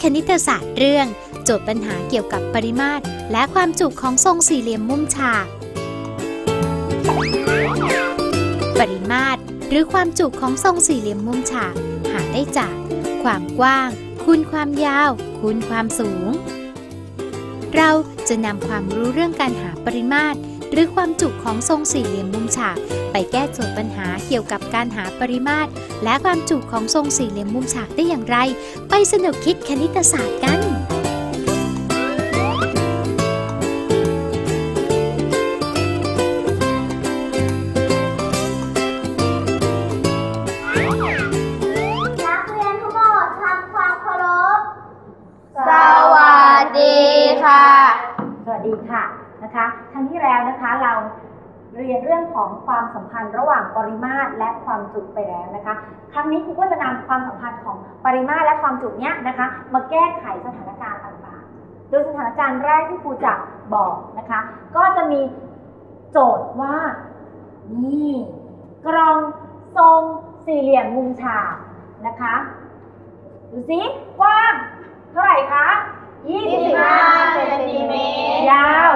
นุกคิดคณิตศาสตร์เรื่อง โจทย์ปัญหาเกี่ยวกับปริมาตร และความจุของทรงสี่เหลี่ยมมุมฉาก ปริมาตร หรือความจุของทรงสี่เหลี่ยมมุมฉาก หาได้จาก ความกว้าง คูณความยาว คูณความสูง เราจะนำความรู้เรื่องการหาปริมาตร หรือความจุของทรงสี่เหลี่ยมมุมฉาก ไปแก้โจทย์ปัญหาเกี่ยวกับการหาปริมาตร และความจุของทรงสี่เหลี่ยมมุมฉากได้อย่างไร ไปสนุกคิดคณิตศาสตร์กัน รียนเรื่องของความสัมพันธ์ระหว่างปริมาตรและความจุไปแล้วนะคะ ครั้งนี้ครูก็จะนำความสัมพันธ์ของปริมาตรและความจุเนี้ยนะคะ มาแก้ไขสถานการณ์ต่างๆ โดยสถานการณ์แรกที่ครูจะบอกนะคะ ก็จะมีโจทย์ว่านี่กรองทรงสี่เหลี่ยมมุมฉากนะคะดูสิกว้างเท่าไหร่คะ25เซนติเมตรยาว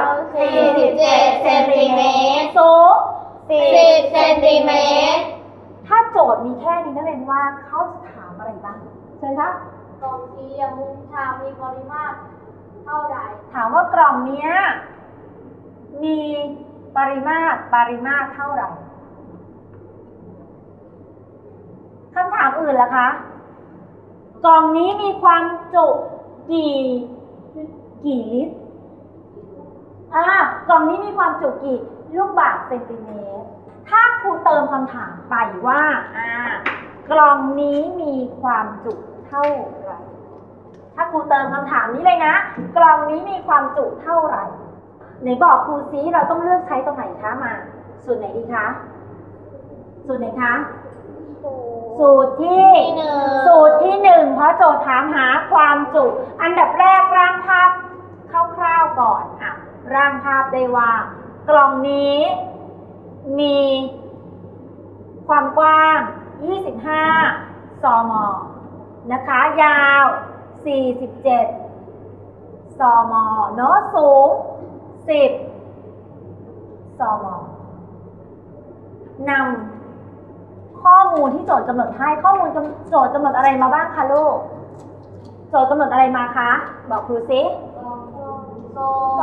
47เซนติเมตร สูง 10เซนติเมตรถ้าโจทย์มีแค่นี้นักเรียนว่าเขาจะถามอะไรบ้างเชิญครับ กล่องสี่เหลี่ยมมุมฉากมีปริมาตรเท่าใด ถามว่ากล่องเนี้ยมีปริมาตรปริมาตรเท่าไหร่คำถามอื่นล่ะคะ กล่องนี้มีความจุกี่ กี่ลิตรอ่ากล่องนี้มีความจุกี่ ลูกบาศก์เซนติเมตร ถ้าครูเติมคำถามไปว่าอ่ากล่องนี้มีความจุเท่าไหร่ ถ้าครูเติมคำถามนี้เลยนะ กล่องนี้มีความจุเท่าไหร่ไหนบอกครูซิเราต้องเลือกใช้ตรงไหนคะมา สูตรไหนดีคะ สูตรไหนคะ สูตรที่ที่หนึ่งสูตรที่หนึ่งเพราะโจทย์ถามหาความจุ อันดับแรกร่างภาพคร่าวๆก่อนอะร่างภาพได้ว่า กล่องนี้ มีความกว้าง 25 ซม นะคะ ยาว 47 ซม เนอะสูง 10 ซม นำข้อมูลที่โจทย์กำหนดให้ข้อมูลกำโจทย์กำหนดอะไรมาบ้างคะลูก โจทย์กำหนดอะไรมาคะ บอกครูซิก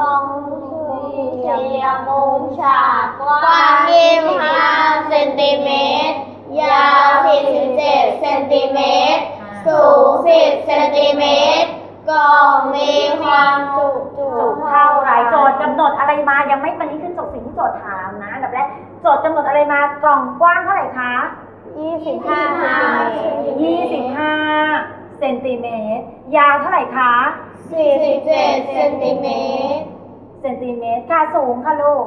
องสี่ เหลี่ยมมุมฉากกกว้าว้างง25เซนติเมตร ยาว47เซนติเมตร สูง10เซนติเมตร กล่องมีความจุจุจุเท่าไหรโจทย์กำหนดอะไรมายังไม่มันนี้คือโจทย์สิ่งที่โจทย์ถามนะอันดับแรกโจทย์กำหนดอะไรมากล่องกว้างเท่าไหร่คะ 25 25เซนติเมตรยาวเท่าไหร่คะ 47เซนติเมตรเซน ติเมตรค่ะสูงค่ะลูก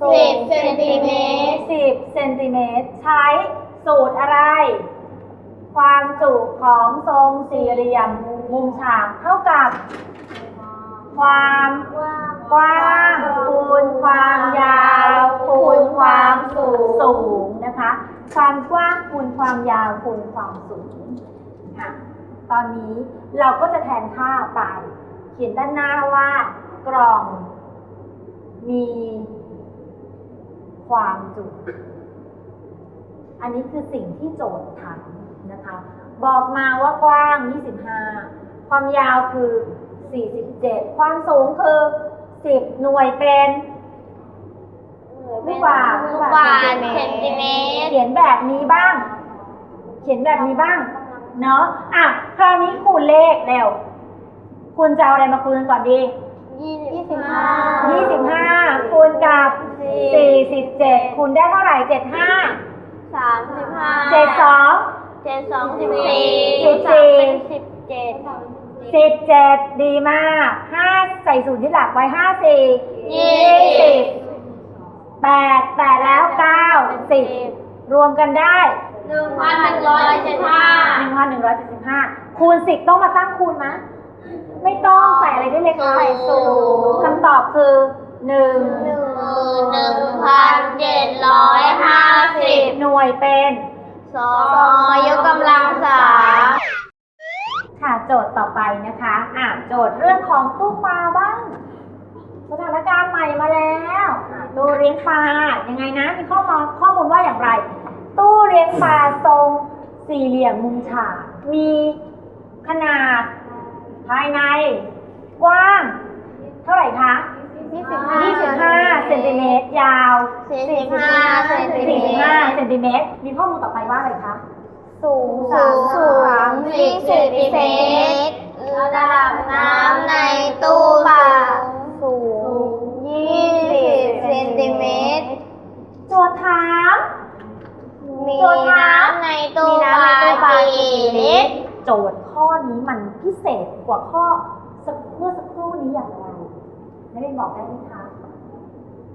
10เซนติเมตร10เซนติเมตร ใช้สูตรอะไร ความจุของทรงสี่เหลี่ยมมุมฉากเท่ากับ ความกว้างคูณความยาวคูณความสูงสูงนะคะ ความกว้างคูณความยาวคูณความสูงอะตอนนี้เราก็จะแทนค่าไป เขียนด้านหน้าว่ากล่อง มีความจุ อันนี้คือสิ่งที่โจทย์ถามนะคะ บอกมาว่ากว้าง 25 ความยาวคือ 47 ความสูงคือ 10 หน่วยเป็นลูกบาศก์ลูกบาศเซนติเมตรเขียนแบบนี้บ้าง เขียนแบบนี้บ้าง เนาะอะ คราวนี้คูณเลขเร็ว คุณจะเอาอะไรมาคูณก่อนดี 25 25 คูณกับ 47 คูณได้เท่าไหร่ 75 35 72 เจ็ดสองสิบสี่สิบสี่ สิบเจ็ดสิบเจ็ดดีมากห้าใส่ศูนย์ที่หลักไว้ห้าสี่ยี่สิบแปดแปดแล้วเก้าสิบรวมกันได้ หนึ่งพันหนึ่งร้อยเจ็ดห้าหนึ่งพันหนึ่งร้อยเจ็ดสิบห้าคูณสิบต้องมาตั้งคูณไหม ไม่ต้องใส่อะไรได้เลยค่ะใส่ศูนย์ คำตอบคือหนึ่งหนึ่งหมื่นหนึ่งพันเจ็ดร้อยห้าสิบหน่วยเป็นสองยกกำลังสามค่ะโจทย์ต่อไปนะคะอ่าโจทย์เรื่องของตู้ปลาบ้างสถานการณ์ใหม่มาแล้วอะตู้เลี้ยงปลายังไงนะมีข้อมูลข้อมูลว่าอย่างไร ตู้เลี้ยงปลาทรงสี่เหลี่ยมมุมฉากมีขนาด ภายใน กว้าง เท่าไหร่คะ25เซนติเมตรยาว45เซนติเมตร45เซนติเมตร มีข้อมูลต่อไปว่าอะไรคะสูงสูง20เซนติเมตรระดับน้ำในตู้ปลาสูง20เซนติเมตรโจทย์ถามมีน้ำในตู้ปลากี่ลิตร โจทย์ ข้อนี้มันพิเศษกว่าข้อสักเมื่อสักครู่นี้อย่างไรไม่ได้บอกได้ไหมคะ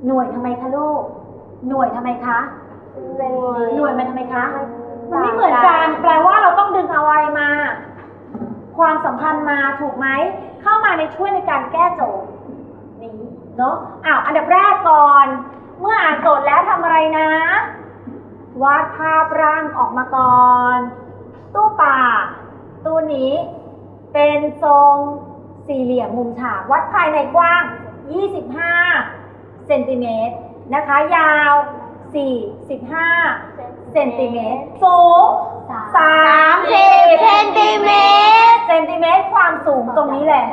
หน่วยทำไมคะลูก หน่วยทำไมคะ หน่วยมันทำไมคะ มันไม่เหมือนกัน แปลว่าเราต้องดึงเอาอะไรมา ความสัมพันธ์มาถูกไหม เข้ามาในช่วยในการแก้โจทย์นี้เนาะ อ้าว อันดับแรกก่อน เมื่ออ่านโจทย์แล้วทำอะไรนะ วาดภาพร่างออกมาก่อน ตู้ป่า ตู้นี้เป็นทรงสี่เหลี่ยมมุมฉากวัดภายในกว้าง 25 เซนติเมตรนะคะ ยาว 45 เซนติเมตร สูง30เซนติเมตร เซนติเมตร ความสูงตรงนี้แหละ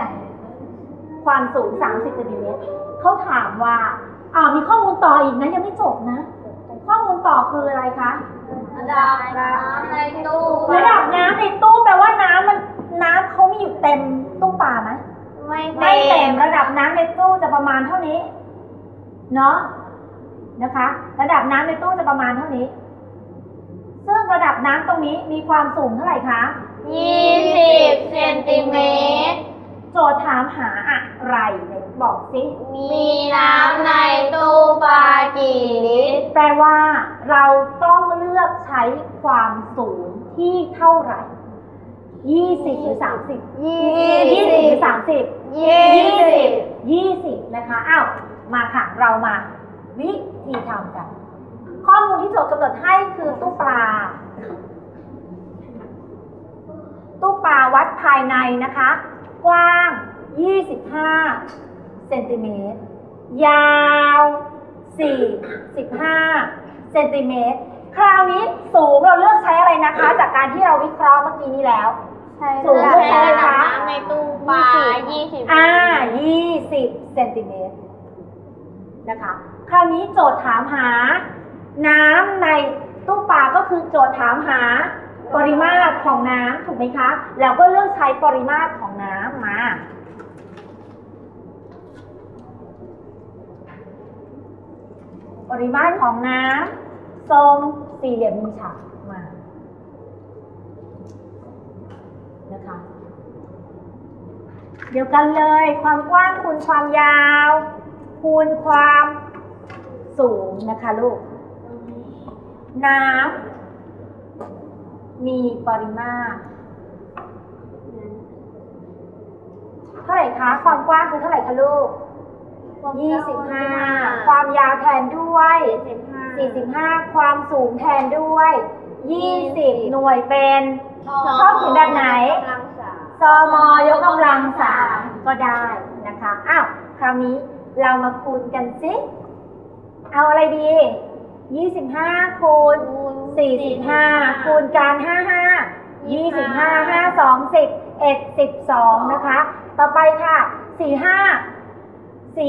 ความสูง 30เซนติเมตรเขาถามว่า อ่ามีข้อมูลต่ออีกนะ ยังไม่จบนะ ข้อมูลต่อคืออะไรคะระ ดับน้ำในตู้ระดับน้ำในตู้แปลว่าน้ำมันน้ำเขาไม่อยู่เต็มตู้ปลาไหมไม่ไม่เต็มระดับน้ำในตู้จะประมาณเท่านี้ เนาะนะคะ ระดับน้ำในตู้จะประมาณเท่านี้ ซึ่งระดับน้ำตรงนี้มีความสูงเท่าไหร่คะ20เซนติเมตรโจทย์ถามหาอะไรเนี่ยบอกสิ มีน้ำในตู้ปลากี่ลิตร แปลว่าเราต้องเลือกใช้ความสูงที่เท่าไหร่ยี่สิบหรือสามสิบยี่ยี่สิบหรือสามสิบยี่สิบยี่สิบนะคะอ้าวมาค่ะเรามา วิธีทำกัน ข้อมูลที่โจทย์กำหนดให้คือตู้ปลา ตู้ปลาวัดภายในนะคะ กว้าง 25 เซนติเมตร ยาว 45 เซนติเมตร คราวนี้สูงเราเลือกใช้อะไรนะคะ จากการที่เราวิเคราะห์เมื่อกี้นี้แล้วสูงระเท่าไหร่ดับคะ น้ำในตู้ปลา20อ่า 20 เซนติเมตรนะคะ คราวนี้โจทย์ถามหา น้ำในตู้ปลาก็คือโจทย์ถามหาปริมาตรของน้ำถูกไหมคะ แล้วก็เลือกใช้ปริมาตรของน้ำมาปริมาตรของน้ำ ทรงสี่เหลี่ยมมุมฉากมานะคะ เดียวกันเลย ความกว้างคูณความยาว คูณความสูงนะคะลูก น้ำมีปริมาตรเท่าไหร่คะ ความกว้างคือเท่าไหร่คะลูก25ความยาวแทนด้วย 45 ความสูงแทนด้วย 20 หน่วยเป็นชอบเขียนแบบไหนซมยกกำลังสามก็ได้นะคะ อ้าว คราวนี้เรามาคูณกันสิ เอาอะไรดี 25คูณ45คูณการ 55 25 5 2 10 1 12 นะคะ ต่อไปค่ะ 45 45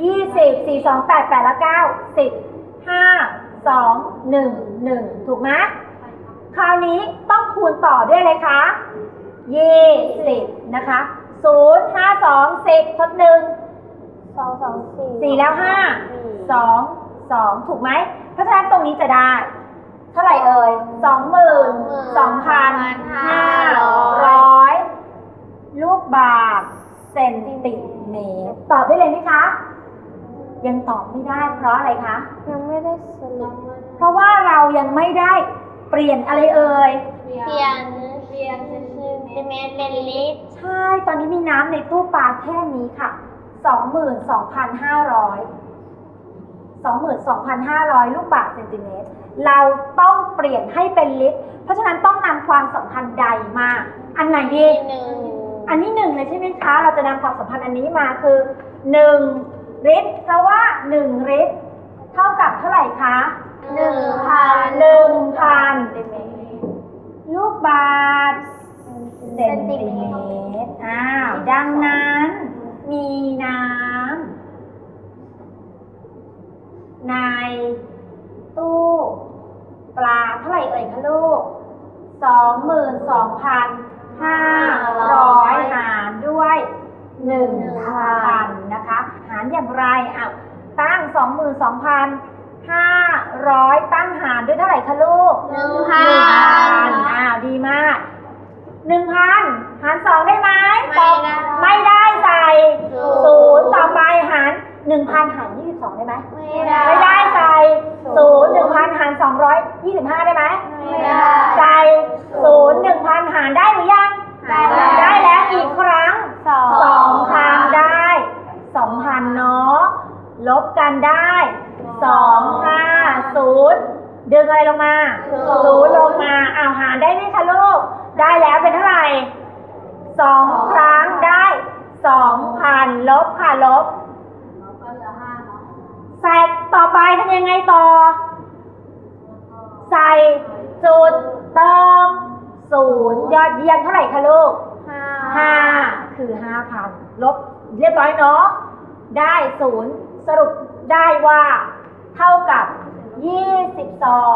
20 4 2 8 8และ9 10 5 2 1 1ถูกไหมคราวนี้ต้องคูณต่อด้วยเลยคะยี่สิบนะคะศูนย์ห้าสองสิบทดหนึ่งสองสองสี่สี่แล้วห้าสองสองถูกไหมเพราะฉะนั้นตรงนี้จะได้ เท่าไหร่เอ่ยสองหมื่นสองพันห้าร้อยลูกบาศก์เซนติเมตรตอบได้เลยไหมคะ ยังตอบไม่ได้เพราะอะไรคะ ยังไม่ได้สรุปเพราะว่าเรายังไม่ได้เปลี่ยนอะไรเอ่ย เปลี่ยนเปลี่ยนเซนติเมตรเป็นลิตร ใช่ ตอนนี้มีน้ำในตู้ปลาแค่นี้ค่ะ 22,500 22,500 ลูกบาศก์เซนติเมตร เราต้องเปลี่ยนให้เป็นลิตร เพราะฉะนั้นต้องนำความสัมพันธ์ใดมา อันไหนดี หนึ่ง อันนี้หนึ่งเลยใช่ไหมคะ เราจะนำความสัมพันธ์อันนี้มาคือหนึ่ง ลิตรเพราะว่าหนึ่งลิตรเท่ากับเท่าไหร่คะหนึ่งพันหนึ่งพันลูกบาศก์เซนติเมตรอ้าวดังนั้นมีน้ำในตู้ปลาเท่าไหร่เอ่ยคะลูกสองหมื่นสองพันห้าร้อยหารด้วยหนึ่งพันนะคะหารอย่างไรอ้าวตั้งสองหมื่นสองพันห้าร้อยตั้งหารด้วยเท่าไหร่คะลูกหนึ่งพันหนึ่งพัน อ้าวดีมากหนึ่งพันหารสองได้ไหมไม่ได้ไม่ได้ใส่ศูนย์ศูนย์ต่อไปหารหนึ่งพันหารยี่สิบสองได้ไหมไม่ได้ ไม่ได้ใส่ศูนย์หนึ่งพันหารสองร้อยยี่สิบห้าได้ไหมไม่ได้ ใส่ศูนย์หนึ่งพันหารได้หรือยัง ได้แล้ว ได้แล้วกี่ครั้ง สองสองครั้ง ได้สองพันเนาะ ลบกันได้สองห้าศูนย์ดึงอะไรลงมาศูนย์ลงมาอ้าวหารได้ไหมคะลูก ได้แล้วเป็นเท่าไหร่สองครั้งได้สองพันลบค่ะลบใส่ต่อไปทำยังไงต่อ ใส่จุดเติมศูนย์ยอดเยี่ยมเท่าไหร่คะลูกห้าห้าคือห้าพันลบเรียบร้อยเนาะ ได้ศูนย์สรุปได้ว่า เท่ากับ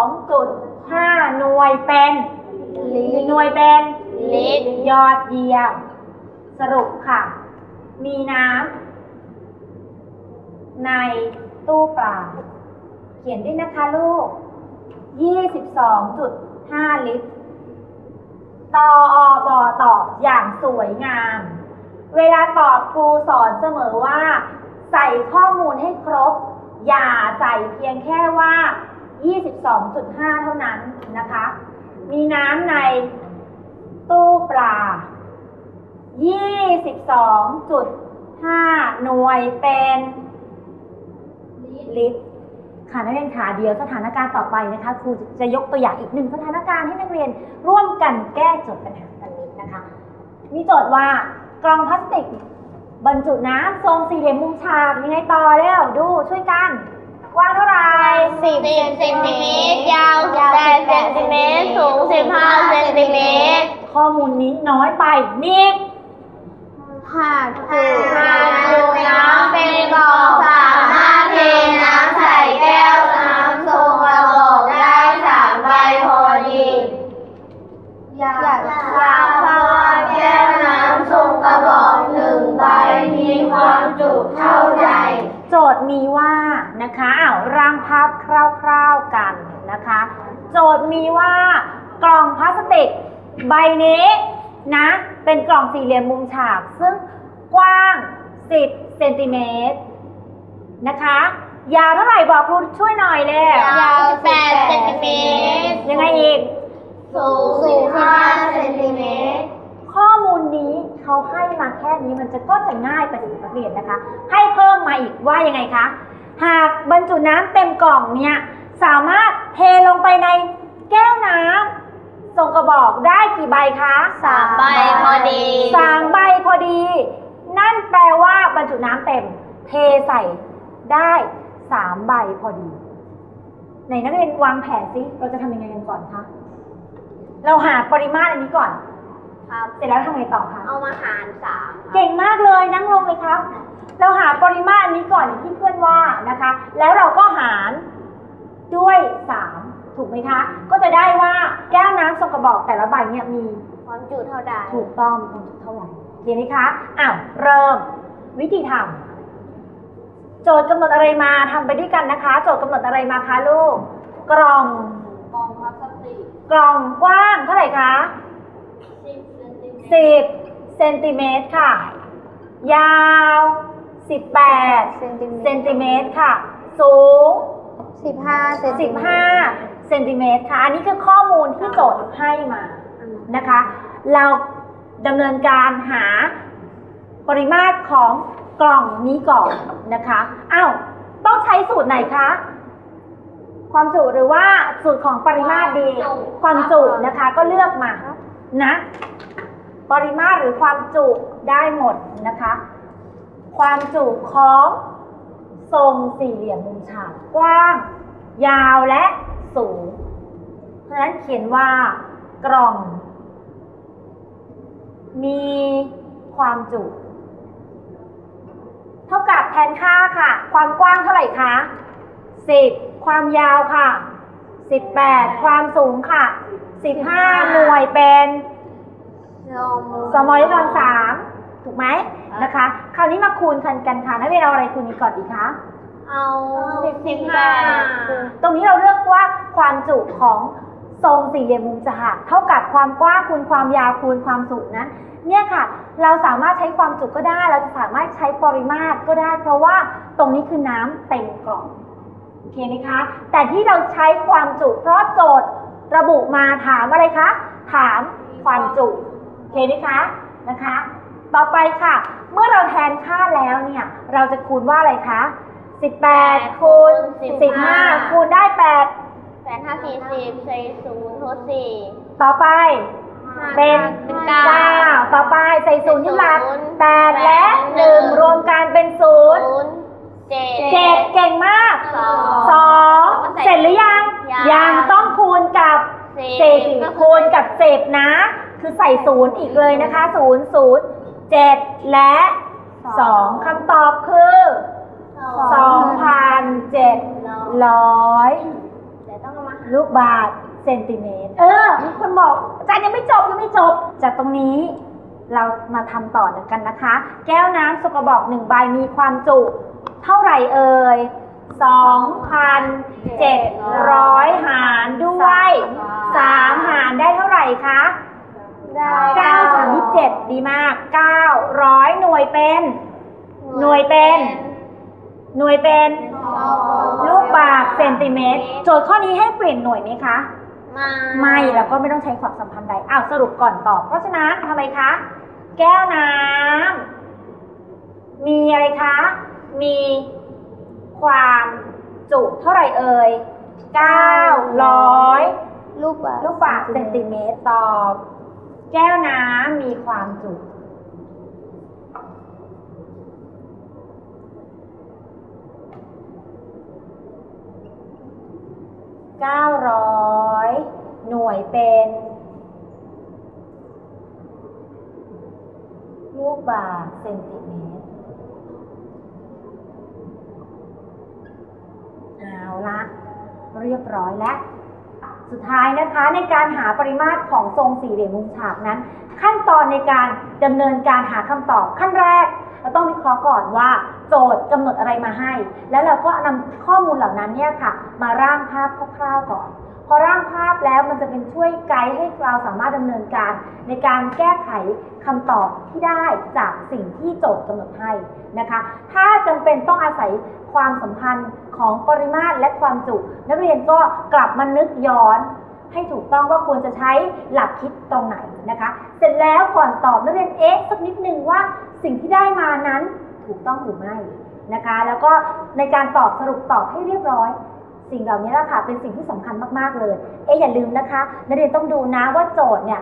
22.5 หน่วยเป็นหน่วยเป็นลิตรยอดเยี่ยม สรุปค่ะ มีน้ำในตู้ปลาเขียนด้วยนะคะลูก 22.5 ลิตรตออบอตอบอย่างสวยงาม เวลาตอบครูสอนเสมอว่า ใส่ข้อมูลให้ครบ อย่าใส่เพียงแค่ว่า 22.5 เท่านั้นนะคะ มีน้ำในตู้ปลา 22.5 หน่วยเป็นลิตรค่ะนักเรียนขาเดียวสถานการณ์ต่อไปนะคะครูจะยกตัวอย่างอีกหนึ่งสถานการณ์ให้นักเรียนร่วมกันแก้โจทย์ปัญหากันนี้นะคะ มีโจทย์ว่ากล่องพลาสติก บรรจุน้ำทรงสี่เหลี่ยมมุมฉากยังไงต่อเร็วดูช่วยกันกว้างเท่าไหร่สิบเซนติเมตรยาวแปดเซนติเมตรสูงสิบห้าเซนติเมตรข้อมูลนี้น้อยไปมีอีกหากจุหากจุน้ำเป็นกล่องสามารถเทน้ำใส่แก้วน้ำทรงกระบอกได้สามใบพอดีอยากทราบว่าแก้วน้ำทรงกระบอกหนึ่งใบมีความจุเท่าไหร่ โจ ทย์มีว่านะคะอ้าวร่างภาพคร่าวๆกันนะคะ โจทย์มีว่ากล่องพลาสติกใบนี้นะเป็นกล่องสี่เหลี่ยมมุมฉาก ซึ่งกว้าง 10เซนติเมตรนะคะ ยาวเท่าไหร่บอกครูช่วยหน่อยเลยยาวแปดเซนติเมตรยังไงอีก สูงสิบห้าเซนติเมตรข้อมู ลนี้เขาให้มาแค่นี้มันจะก็จะง่ายไปสำหรับนักเรียนนะคะ ให้เพิ่มมาอีกว่ายังไงคะ หากบรรจุน้ำเต็มกล่องเนี่ยสามารถเทลงไปในแก้วน้ำส่งกระบอกได้กี่ใบคะสามใบพอดีสามใบพอดี นั่นแปลว่าบรรจุน้ำเต็ม เทใส่ได้สามใบพอดีไหนนักเรียนวางแผนซิเราจะทำยังไงกันก่อนคะ เราหาปริมาตรอันนี้ก่อน ครับเสร็จแล้วทำไงต่อคะเอามาหารสามครับเก่งมากเลยนั่งลงเลยครับ เราหาปริมาตรนี้ก่อนอย่างที่เพื่อนว่านะคะ แล้วเราก็หารด้วยสามถูกไหมคะ ก็จะได้ว่าแก้วน้ำทรงกระบอกแต่ละใบเนี่ยมี ความจุเท่าใดถูกต้องมีความจุเท่าไหร่เห็นไหมคะอ้าวเริ่มวิธีทำโจทย์กำหนดอะไรมาทำไปด้วยกันนะคะ โจทย์กำหนดอะไรมาคะลูก กล่องกล่องพลาสติกกล่องกว้างเท่าไหร่คะ สิบเซนติเมตรสิบเซนติเมตรค่ะ ยาวสิบแปดเซนติเมตรเซนติเมตรค่ะ สูง สิบห้าเซนติเมตร15เซนติเมตรค่ะ อันนี้คือข้อมูลที่โจทย์ให้มานะคะ เราดำเนินการหาปริมาตรของกล่องนี้ก่อนนะคะอ้าวต้องใช้สูตรไหนคะ ความจุหรือว่าสูตรของปริมาตรดี ความจุนะคะก็เลือกมานะ ปริมาตรหรือความจุได้หมดนะคะ ความจุของทรงสี่เหลี่ยมมุมฉากกว้าง ยาวและสูง เพราะฉะนั้นเขียนว่ากล่อง มีความจุ เท่ากับแทนค่าค่ะ ความกว้างเท่าไหร่คะ10ความยาวค่ะ18ความสูงค่ะ15หน่วยเป็น สมอลกรสามถูกไหมนะคะ คราวนี้มาคูณกันกันค่ะนักเรียนเอาอะไรคูณนี้ก่อนดีคะเอาสิบสิบห้าตรงนี้เราเลือกว่าความจุของทรงสี่เหลี่ยมมุมฉากเท่ากับความกว้างคูณความยาวคูณความสูงนั้น เนี่ยค่ะ เราสามารถใช้ความจุก็ได้ เราจะสามารถใช้ปริมาตรก็ได้ เพราะว่าตรงนี้คือน้ำเต็มกล่องโอเคไหมคะ แต่ที่เราใช้ความจุเพราะโจทย์ระบุมาถามอะไรคะ ถามความจุโอ เคไหมคะนะคะ ต่อไปค่ะ เมื่อเราแทนค่าแล้วเนี่ย เราจะคูณว่าอะไรคะ 18คูณ15 คูณได้ 8 แปดห้าสี่สิบใส่ศูนย์ทดสี่ต่อไป เป็นเป็นเก้า 9ต่อไปใส่ศูนย์ที่หลักศูนย์8และหนึ่ง1รวมกันเป็น0ศูนย์เจ็ด เจ็ดเก่งมากสองสองแล้วก็ใส่เสร็จหรือยัง ยัง ยังต้องคูณกับสิบสิบก็คือ คูณกับสิบนะ คือใส่ศูนย์อีกเลยนะคะศูนย์ศูนย์เจ็ดและสองคำตอบคือสองพันเจ็ดร้อยลูกบาทเซนติเมตร เออคนบอกอาจารย์ยังไม่จบยังไม่จบ จากตรงนี้เรามาทำต่อกันนะคะ แก้วน้ำสกระบอกหนึ่งใบมีความจุ เท่าไหร่เอ่ย2,700 หารด้วย 3 หารได้เท่าไหร่คะ ได้9 3 27ดีมาก 900 หน่วยเป็น หน่วยเป็น หน่วยเป็น ลูกบาศก์เซนติเมตร โจทย์ข้อนี้ให้เปลี่ยนหน่วยไหมคะมาไม่แล้วก็ไม่ต้องใช้ความสัมพันธ์ใดอ้าวสรุปก่อนตอบ เพราะฉะนั้นทำไมคะ แก้วน้ำมีอะไรคะ มีความจุเท่าไหร่เอ่ย900 ลูกบาศลูกบาศก์เซนติเมตรตอบ แก้วน้ำมีความจุ900หน่วยเป็นลูกบาศก์เซนติเมตร เอาละ เรียบร้อยแล้ว สุดท้ายนะคะในการหาปริมาตรของทรงสี่เหลี่ยมมุมฉากนั้น ขั้นตอนในการดำเนินการหาคำตอบขั้นแรกเราต้องวิเคราะห์ก่อนว่า โจทย์กำหนดอะไรมาให้ แล้วเราก็นำข้อมูลเหล่านั้นเนี่ยค่ะ มาร่างภาพคร่าวๆก่อน พอร่างภาพแล้วมันจะเป็นช่วยไกด์ให้เราสามารถดำเนินการ ในการแก้ไขคำตอบที่ได้จากสิ่งที่โจทย์กำหนดให้นะคะ ถ้าจำเป็นต้องอาศัยความสัมพันธ์ของปริมาตรและความจุ นักเรียนก็กลับมานึกย้อนให้ถูกต้องว่าควรจะใช้หลักคิดตรงไหนนะคะ เสร็จแล้วก่อนตอบนักเรียนเอ๊ะสักนิดนึงว่าสิ่งที่ได้มานั้นถูกต้องหรือไม่นะคะ แล้วก็ในการตอบสรุปตอบให้เรียบร้อย สิ่งเหล่านี้แหละค่ะเป็นสิ่งที่สำคัญมากๆเลย เอ๊ะอย่าลืมนะคะนักเรียนต้องดูนะว่าโจทย์เนี่ย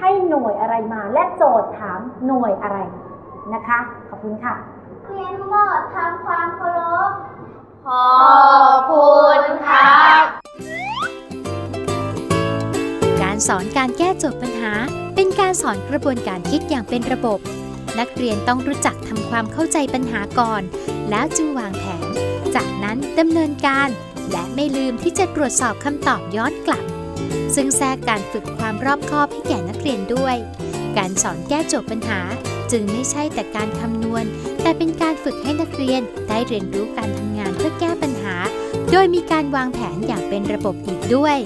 ให้หน่วยอะไรมาและโจทย์ถามหน่วยอะไรนะคะ ขอบคุณค่ะเรียนทั้งหมดทำความเคารพขอบคุณครับการสอนการแก้โจทย์ปัญหา เป็นการสอนกระบวนการคิดอย่างเป็นระบบ นักเรียนต้องรู้จักทำความเข้าใจปัญหาก่อน แล้วจึงวางแผน จากนั้นดำเนินการ และไม่ลืมที่จะตรวจสอบคำตอบย้อนกลับ ซึ่งแทรกการฝึกความรอบคอบให้แก่นักเรียนด้วย การสอนแก้โจทย์ปัญหา จึงไม่ใช่แต่การคำนวณ แต่เป็นการฝึกให้นักเรียนได้เรียนรู้การทำงานเพื่อแก้ปัญหา โดยมีการวางแผนอย่างเป็นระบบอีกด้วย